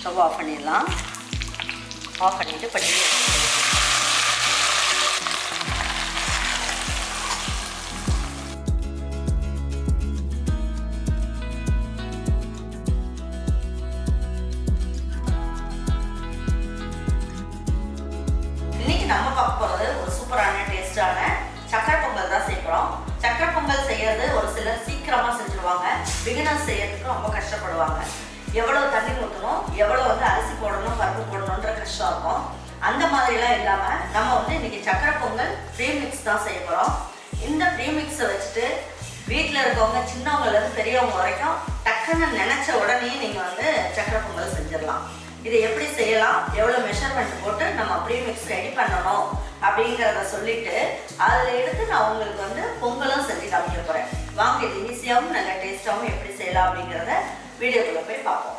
Stove off பண்ணிடலாம். Off பண்ணிவிட்டு பண்ணி மாதிரிலாம் இல்லாமல் நம்ம வந்து இன்னைக்கு சக்கரை பொங்கல் ப்ரீமிக்ஸ் தான் செய்ய போகிறோம் இந்த ப்ரீமிக்ஸை வச்சுட்டு வீட்டில் இருக்கவங்க சின்னவங்கலேருந்து பெரியவங்க வரைக்கும் டக்குன்னு நினச்ச உடனே நீங்கள் வந்து சக்கரை பொங்கல் செஞ்சிடலாம். இதை எப்படி செய்யலாம்? எவ்வளோ மெஷர்மெண்ட் போட்டு நம்ம ப்ரீமிக்ஸ் ரெடி பண்ணணும் அப்படிங்கிறத சொல்லிட்டு அதில் எடுத்து நான் உங்களுக்கு வந்து பொங்கலும் செஞ்சு காமிக்க போகிறேன் வாங்க இது ஈஸியாகவும் நல்ல டேஸ்ட்டாகவும் எப்படி செய்யலாம் அப்படிங்கிறத வீடியோக்குள்ளே போய் பார்ப்போம்.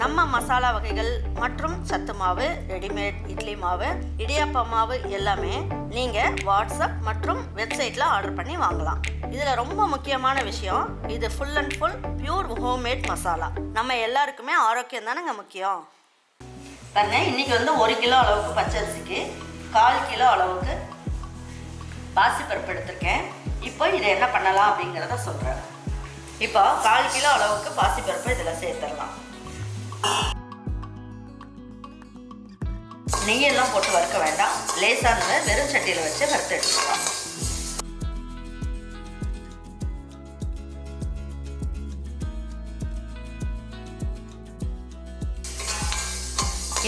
நம்ம மசாலா வகைகள் மற்றும் சத்து மாவு ரெடிமேட் இட்லி மாவு இடியாப்ப மாவு எல்லாமே நீங்கள் வாட்ஸ்அப் மற்றும் வெப்சைட்டில் ஆர்டர் பண்ணி வாங்கலாம். இதில் ரொம்ப முக்கியமான விஷயம் இது full and full pure homemade masala. நம்ம எல்லாருக்குமே ஆரோக்கியம் தானேங்க முக்கியம்? பாருங்க இன்னைக்கு வந்து ஒரு கிலோ அளவுக்கு பச்சரிசிக்கு கால் கிலோ அளவுக்கு பாசிப்பருப்பு எடுத்திருக்கேன். இப்போ இதை என்ன பண்ணலாம் அப்படிங்கிறத சொல்கிறேன் இப்போ கால் கிலோ அளவுக்கு பாசிப்பருப்பு இதில் சேர்த்துடலாம். நெய்யெல்லாம் போட்டு வறுக்க வேண்டாம். லேசானதை வெறும் சட்டியில் வச்சு வறுத்து எடுத்துக்கலாம்.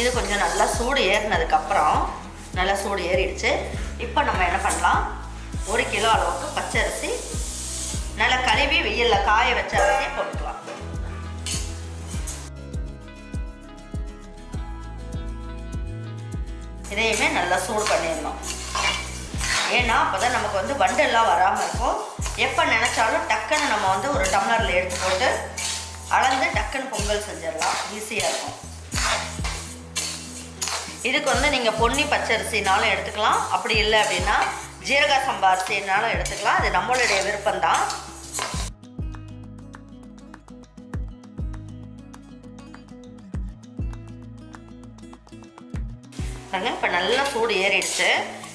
இது கொஞ்சம் நல்லா சூடு ஏறினதுக்கப்புறம் நல்லா சூடு ஏறிடுச்சு. இப்போ நம்ம என்ன பண்ணலாம்? ஒரு கிலோ அளவுக்கு பச்சரிசி நல்லா கழுவி வெயிலில் காய வச்ச அரிசி போட்டு இதையுமே நல்லா சூடு பண்ணிடணும். ஏன்னா அப்போ தான் நமக்கு வந்து வண்டெல்லாம் வராமல் இருக்கும். எப்போ நினச்சாலும் டக்குன்னு நம்ம வந்து ஒரு டம்ளரில் எடுத்து போட்டு அளந்து டக்குன்னு பொங்கல் செஞ்சிடலாம். ஈஸியாக இருக்கும். இதுக்கு வந்து நீங்கள் பொன்னி பச்சரிசினாலும் எடுத்துக்கலாம். அப்படி இல்லை அப்படின்னா ஜீரக சம்பா அரிசினாலும் எடுத்துக்கலாம். அது நம்மளுடைய விருப்பம்தான். பாருங்கள் இப்போ நல்லா சூடு ஏறிடுச்சு.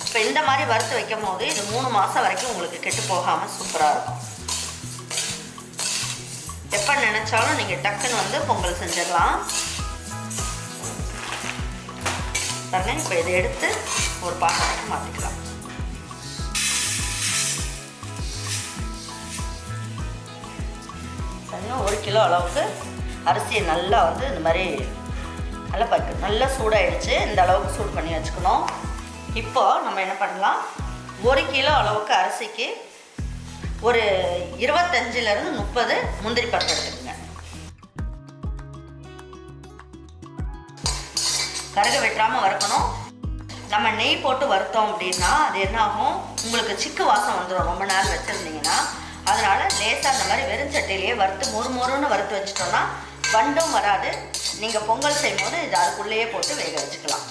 இப்போ இந்த மாதிரி வறுத்து வைக்கும் போது இது மூணு மாதம் வரைக்கும் உங்களுக்கு கெட்டு போகாமல் சூப்பராக இருக்கும். எப்போ நினச்சாலும் நீங்கள் டக்குன்னு வந்து பொங்கல் செஞ்சிடலாம். பாருங்க இப்போ இதை எடுத்து ஒரு பாத்திரத்துக்கு மாற்றிக்கலாம் சரிங்க ஒரு கிலோ அளவுக்கு அரிசியை நல்லா வந்து இந்த மாதிரி நல்லா பருக்கு நல்லா சூடாயிடுச்சு. இந்த அளவுக்கு சூடு பண்ணி வச்சுக்கணும். இப்போ நம்ம என்ன பண்ணலாம்? ஒரு கிலோ அளவுக்கு அரிசிக்கு ஒரு இருபத்தஞ்சிலேருந்து முப்பது முந்திரி பருப்பு எடுத்துக்கோங்க. கருக வெட்டாமல் வறுக்கணும். நம்ம நெய் போட்டு வறுத்தோம் அப்படின்னா அது என்ன ஆகும் உங்களுக்கு சிக்கு வாசம் வந்துடும் ரொம்ப நேரம் வச்சுருந்தீங்கன்னா. அதனால் லேசாக அந்த மாதிரி வெறும் சட்டையிலேயே வறுத்து மொறு மொறுன்னு வறுத்து வச்சிட்டோம்னா வண்டும் வராது. நீங்கள் பொங்கல் செய்யும்போது இது அதுக்குள்ளேயே போட்டு வேக வச்சுக்கலாம்.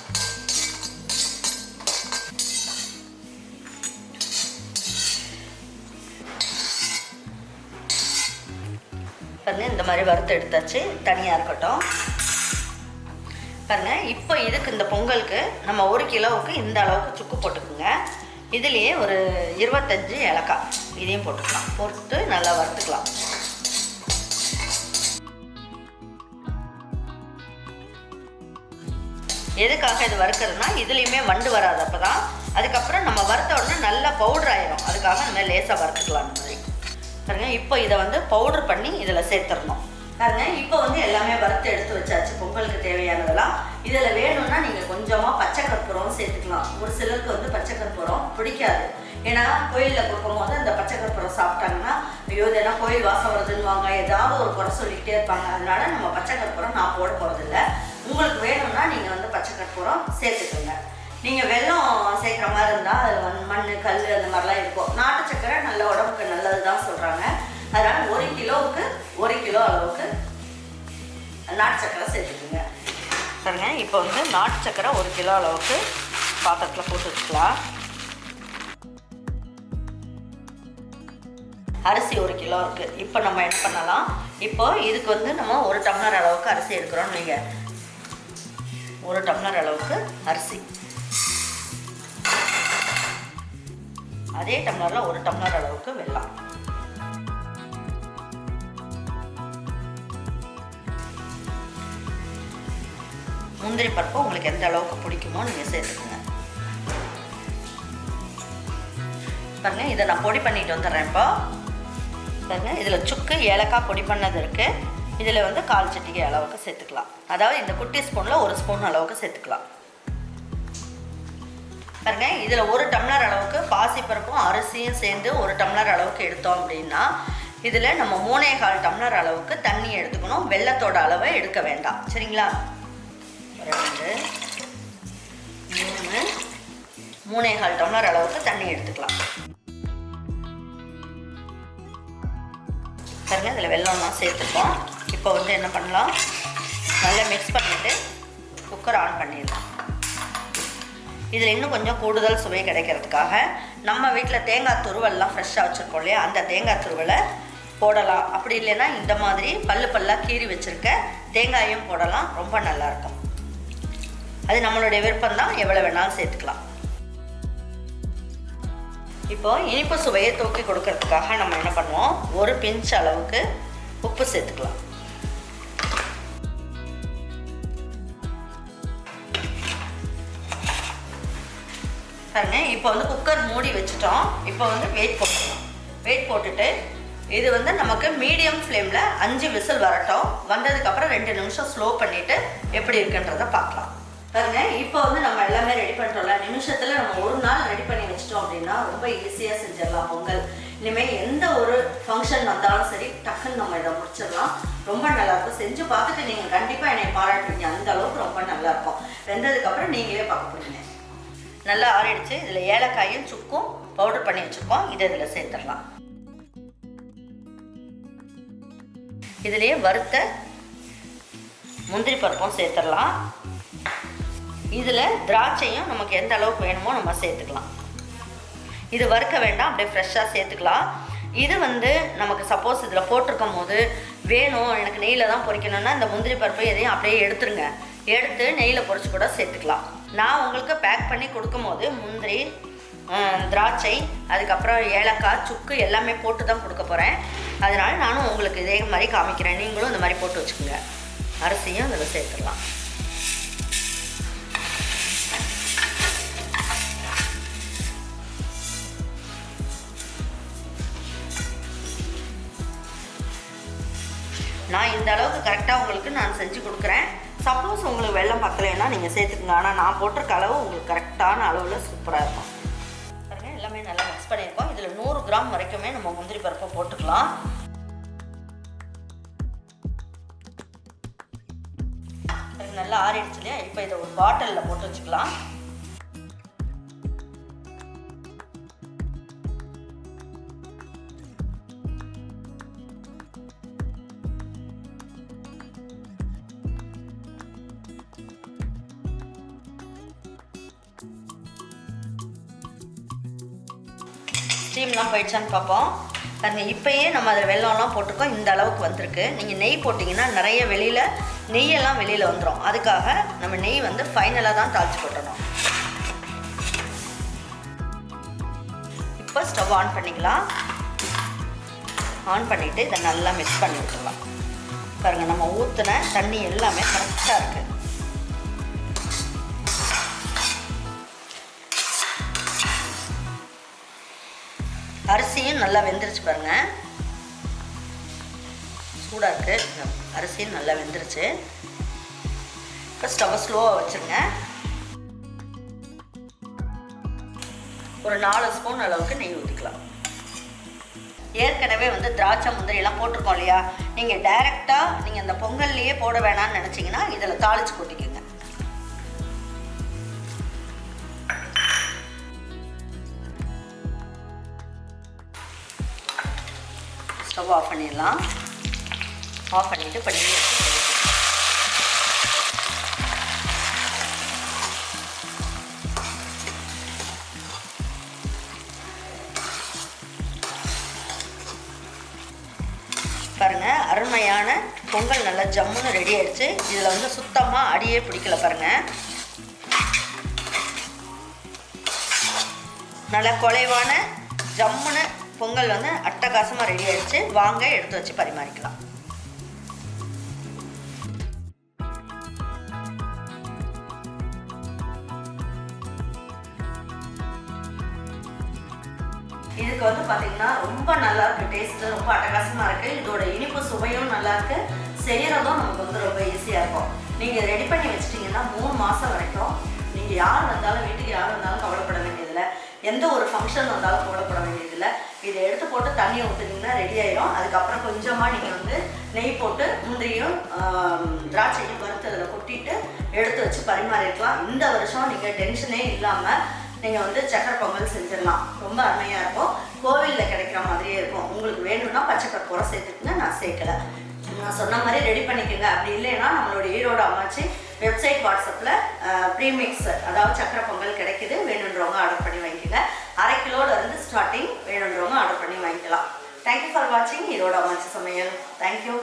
பாருங்க இந்த மாதிரி வறுத்து எடுத்தாச்சு. தனியாக இருக்கட்டும். பாருங்க இப்போ இதுக்கு இந்த பொங்கலுக்கு நம்ம ஒரு கிலோவுக்கு இந்த அளவுக்கு சுக்கு போட்டுக்குங்க. இதுலேயே ஒரு இருபத்தஞ்சு ஏலக்காய். இதையும் போட்டுக்கலாம். போட்டு நல்லா வறுத்துக்கலாம். எதுக்காக இது வறுக்கிறதுனா இதுலேயுமே வண்டு வராது அப்போ தான் அதுக்கப்புறம் நம்ம வறுத்த உடனே நல்லா பவுடர் ஆயிரும். அதுக்காக நம்ம லேசாக வறுத்துக்கலாம் இந்த மாதிரி. பாருங்க இப்போ இதை வந்து பவுடர் பண்ணி இதில் சேர்த்துடணும். பாருங்க இப்போ வந்து எல்லாமே வறுத்து எடுத்து வச்சாச்சு. பொங்கலுக்கு தேவையானதெல்லாம். இதில் வேணும்னா நீங்கள் கொஞ்சமாக பச்சை கற்பூரம் சேர்த்துக்கலாம். ஒரு சிலருக்கு வந்து பச்சை கற்பூரம் பிடிக்காது. ஏன்னா கோயிலில் கொடுக்கும்போது அந்த பச்சை கற்பூரம் சாப்பிட்டாங்கன்னா ஐயோ இது கோயில் வாசம் வருதுன்னுவாங்க. ஏதாவது ஏதாவது ஒரு குறை சொல்லிக்கிட்டே இருப்பாங்க. அதனால நம்ம பச்சை கற்பூரம் நான் போட போகிறதில்ல உங்களுக்கு வேணும்னா நீங்கள் வந்து பச்சை கற்பூரம் சேர்த்துக்கோங்க. நீங்கள் வெல்லம் சேர்க்குற மாதிரி இருந்தால் அது மண் கல் அந்த மாதிரிலாம் இருக்கும். நாட்டு சக்கரை நல்ல உடம்புக்கு நல்லது தான் சொல்கிறாங்க அதனால் ஒரு கிலோவுக்கு ஒரு கிலோ அளவுக்கு நாட்டு சக்கரை சேர்த்துக்குங்க. சரிங்க இப்போ வந்து நாட்டு சக்கரை ஒரு கிலோ அளவுக்கு பாத்திரத்தில் போட்டு வச்சுக்கலாம். அரிசி ஒரு கிலோ இருக்குது இப்போ நம்ம என்ன பண்ணலாம்? இப்போ இதுக்கு வந்து நம்ம ஒரு டம்ளர் அளவுக்கு அரிசி எடுக்கிறோம் நீங்கள் ஒரு டம்ளர் அளவுக்கு அரிசி. அதே டம்ளரில் ஒரு டம்ளர் அளவுக்கு வெல்லம். முந்திரி பருப்பு உங்களுக்கு எந்த அளவுக்கு பிடிக்குமோ நீங்கள் சேர்த்துக்கோங்க. பாருங்க இதை நான் பொடி பண்ணிட்டு வந்துடுறேன் இப்போ. பாருங்க இதில் சுக்கு ஏலக்காய் பொடி பண்ணது இருக்குது இதில் வந்து கால் சட்டிகை அளவுக்கு சேர்த்துக்கலாம். அதாவது இந்த குட்டி ஸ்பூனில் ஒரு ஸ்பூன் அளவுக்கு சேர்த்துக்கலாம். பாருங்க இதில் ஒரு டம்ளர் அளவுக்கு பாசிப்பருப்பும் அரிசியும் சேர்ந்து ஒரு டம்ளர் அளவுக்கு எடுத்தோம் அப்படின்னா இதில் நம்ம மூணே கால் டம்ளர் அளவுக்கு தண்ணி எடுத்துக்கணும். வெள்ளத்தோட அளவை எடுக்க வேண்டாம். சரிங்களா? ரெண்டு மூணு மூணே கால் டம்ளர் அளவுக்கு தண்ணி எடுத்துக்கலாம். பாருங்க இதில் வெள்ளம்லாம் சேர்த்துப்போம். இப்போ வந்து என்ன பண்ணலாம்? நல்லா மிக்ஸ் பண்ணிவிட்டு குக்கர் ஆன் பண்ணிடலாம். இதில் இன்னும் கொஞ்சம் கூடுதல் சுவை கிடைக்கிறதுக்காக நம்ம வீட்டில் தேங்காய் துருவல்லாம் ஃப்ரெஷ்ஷாக வச்சுருக்கோம் இல்லையா? அந்த தேங்காய் துருவலை போடலாம். அப்படி இல்லைன்னா இந்த மாதிரி பல்லு பல்லாக கீறி வச்சுருக்க தேங்காயும் போடலாம். ரொம்ப நல்லாயிருக்கும் அது நம்மளுடைய விருப்பம் தான். எவ்வளோ வேணாலும் சேர்த்துக்கலாம். இப்போ இனிப்பு சுவையை தூக்கி கொடுக்கறதுக்காக நம்ம என்ன பண்ணுவோம்? ஒரு பிஞ்ச் அளவுக்கு உப்பு சேர்த்துக்கலாம். பாருங்க இப்போ வந்து குக்கர் மூடி வச்சுட்டோம். இப்போ வந்து வெயிட் போட்டுக்கலாம். வெயிட் போட்டுட்டு இது வந்து நமக்கு மீடியம் ஃப்ளேமில் அஞ்சு விசில் வரட்டும். வந்ததுக்கப்புறம் ரெண்டு நிமிஷம் ஸ்லோ பண்ணிவிட்டு எப்படி இருக்குன்றதை பார்க்கலாம். பாருங்க இப்போ வந்து நம்ம எல்லாமே ரெடி பண்ணுறோம்ல நிமிஷத்தில் நம்ம ஒரு நாள் ரெடி பண்ணி வச்சிட்டோம் அப்படின்னா ரொம்ப ஈஸியாக செஞ்சிடலாம் பொங்கல். இனிமேல் எந்த ஒரு ஃபங்க்ஷன் வந்தாலும் சரி டக்குன்னு நம்ம இதை முடிச்சிடலாம். ரொம்ப நல்லாயிருக்கும். செஞ்சு பார்த்துட்டு நீங்கள் கண்டிப்பாக என்னை பாராட்டுவீங்க. அந்த அளவுக்கு ரொம்ப நல்லாயிருக்கும். வெந்ததுக்கப்புறம் நீங்களே பார்க்க போகிறீங்க நல்லா ஆறிடுச்சு. இதில் ஏலக்காயும் சுக்கும் பவுடர் பண்ணி வச்சுருக்கோம். இதை இதில் சேர்த்துடலாம். இதுலேயே வறுத்த முந்திரி பருப்பும் சேர்த்துடலாம். இதில் திராட்சையும் நமக்கு எந்த அளவுக்கு வேணுமோ நம்ம சேர்த்துக்கலாம். இது வறுக்க வேண்டாம் அப்படியே ஃப்ரெஷ்ஷாக சேர்த்துக்கலாம். இது வந்து நமக்கு சப்போஸ் இதில் போட்டிருக்கும் போது வேணும் எனக்கு நெய்யில் தான் பொறிக்கணும்னா இந்த முந்திரி பருப்பு எதையும் அப்படியே எடுத்துருங்க. எடுத்து நெய்யில் பொறிச்சு கூட சேர்த்துக்கலாம். நான் உங்களுக்கு பேக் பண்ணி கொடுக்கும்போது முந்திரி திராட்சை அதுக்கப்புறம் ஏலக்காய் சுக்கு எல்லாமே போட்டு தான் கொடுக்க போகிறேன் அதனால் நானும் உங்களுக்கு இதே மாதிரி காமிக்கிறேன். நீங்களும் இந்த மாதிரி போட்டு வச்சுக்கோங்க. அரிசியும் இதில் சேர்த்துடலாம். நான் இந்த அளவுக்கு கரெக்டாக உங்களுக்கு நான் செஞ்சு கொடுக்குறேன். சப்போஸ் உங்களுக்கு வெள்ளம் பத்தலைன்னா நீங்கள் சேர்த்துக்குங்க. ஆனால் நான் போட்டிருக்க அளவு உங்களுக்கு கரெக்டான அளவில் சூப்பராக இருக்கும். எல்லாமே நல்லா மிக்ஸ் பண்ணியிருக்கோம். இதில் நூறு கிராம் வரைக்குமே நம்ம முந்திரி பருப்பை போட்டுக்கலாம். நல்லா ஆறிடுச்சு இல்லையா? இப்போ இதை ஒரு பாட்டிலில் போட்டு வச்சுக்கலாம். ஸ்டீம்லாம் போயிடுச்சான்னு பார்ப்போம். பாருங்கள் இப்போயே நம்ம அதில் வெள்ளம்லாம் போட்டிருக்கோம். இந்த அளவுக்கு வந்திருக்கு. நீங்கள் நெய் போட்டிங்கன்னா நிறைய வெளியில் நெய்யெல்லாம் வெளியில் வந்துடும் அதுக்காக நம்ம நெய் வந்து ஃபைனலாக தான் தாளிச்சு போட்டணும் இப்போ ஸ்டவ் ஆன் பண்ணிக்கலாம். ஆன் பண்ணிவிட்டு இதை நல்லா மிக்ஸ் பண்ணி விட்டுடலாம். பாருங்கள் நம்ம ஊற்றின தண்ணி எல்லாமே கரெக்டாக இருக்குது அரிசியும் நல்லா வெந்துருச்சு பாருங்க. சூடாக இருக்குது அரிசியும் நல்லா வெந்துருச்சு. இப்போ ஸ்டவ் ஸ்லோவாக வச்சுருங்க. ஒரு நாலு ஸ்பூன் அளவுக்கு நெய் ஊற்றிக்கலாம் ஏற்கனவே வந்து திராட்சை முந்திரி எல்லாம் போட்டிருக்கோம் இல்லையா? நீங்கள் டைரெக்டாக நீங்கள் அந்த பொங்கல்லையே போட வேணாம்னு நினச்சிங்கன்னா இதில் தாளிச்சு கொட்டிக்கோங்க. ஸ்டவ் ஆஃப் பண்ணிடலாம். ஆஃப் பண்ணிவிட்டு பண்ணி பாருங்க அருமையான பொங்கல் நல்லா ஜம்முன்னு ரெடி ஆயிடுச்சு. இதில் வந்து சுத்தமாக அடியே பிடிக்கல பாருங்கள் நல்ல குலைவான ஜம்முன்னு பொங்கல் வந்து அட்டகாசமாக ரெடி ஆயிடுச்சு. வாங்க எடுத்து வச்சு பரிமாறிக்கலாம். இதுக்கு வந்து பார்த்தீங்கன்னா ரொம்ப நல்லா இருக்கு. டேஸ்ட் ரொம்ப அட்டகாசமாக இருக்கு. இதோட இனிப்பு சுவையும் நல்லா இருக்கு. செய்யறதும் நமக்கு வந்து ரொம்ப ஈஸியாக இருக்கும். நீங்கள் ரெடி பண்ணி வச்சிட்டிங்கன்னா மூணு மாதம் வரைக்கும் நீங்கள் யார் வந்தாலும் வீட்டுக்கு யார் வந்தாலும் கவலைப்பட வேண்டியதில்லை. எந்த ஒரு ஃபங்க்ஷன் வந்தாலும் கவலைப்பட வேண்டியது இதை எடுத்து போட்டு தண்ணியை ஊற்றுனீங்கன்னா ரெடி ஆயிடும் அதுக்கப்புறம் கொஞ்சமாக நீங்கள் வந்து நெய் போட்டு முந்திரியும் திராட்சையும் வறுத்து அதில் கொட்டிட்டு எடுத்து வச்சு பரிமாறிக்கலாம் இந்த வருஷம் நீங்கள் டென்ஷனே இல்லாமல் நீங்கள் வந்து சக்கரை பொங்கல் செஞ்சிடலாம். ரொம்ப அருமையாக இருக்கும். கோவிலில் கிடைக்கிற மாதிரியே இருக்கும். உங்களுக்கு வேணும்னா பச்சை கற்பூரம் சேர்த்துக்குங்க நான் சேர்க்கல. நான் சொன்ன மாதிரி ரெடி பண்ணிக்கோங்க. அப்படி இல்லைன்னா நம்மளோட ஈரோடு அம்மாச்சி வெப்சைட் வாட்ஸ்அப்பில் ப்ரீமிக்ஸ் அதாவது சக்கரை பொங்கல் கிடைக்குது. வேணுன்றவங்க ஆர்டர் பண்ணி வைங்க அரை கிலோட இருந்து ஸ்டார்டிங் வேணுன்றவங்க ஆர்டர் பண்ணி வாங்கிக்கலாம். தேங்க்யூ ஃபார் வாட்சிங் இதோட அம்மாச்சி சமையல். தேங்க்யூ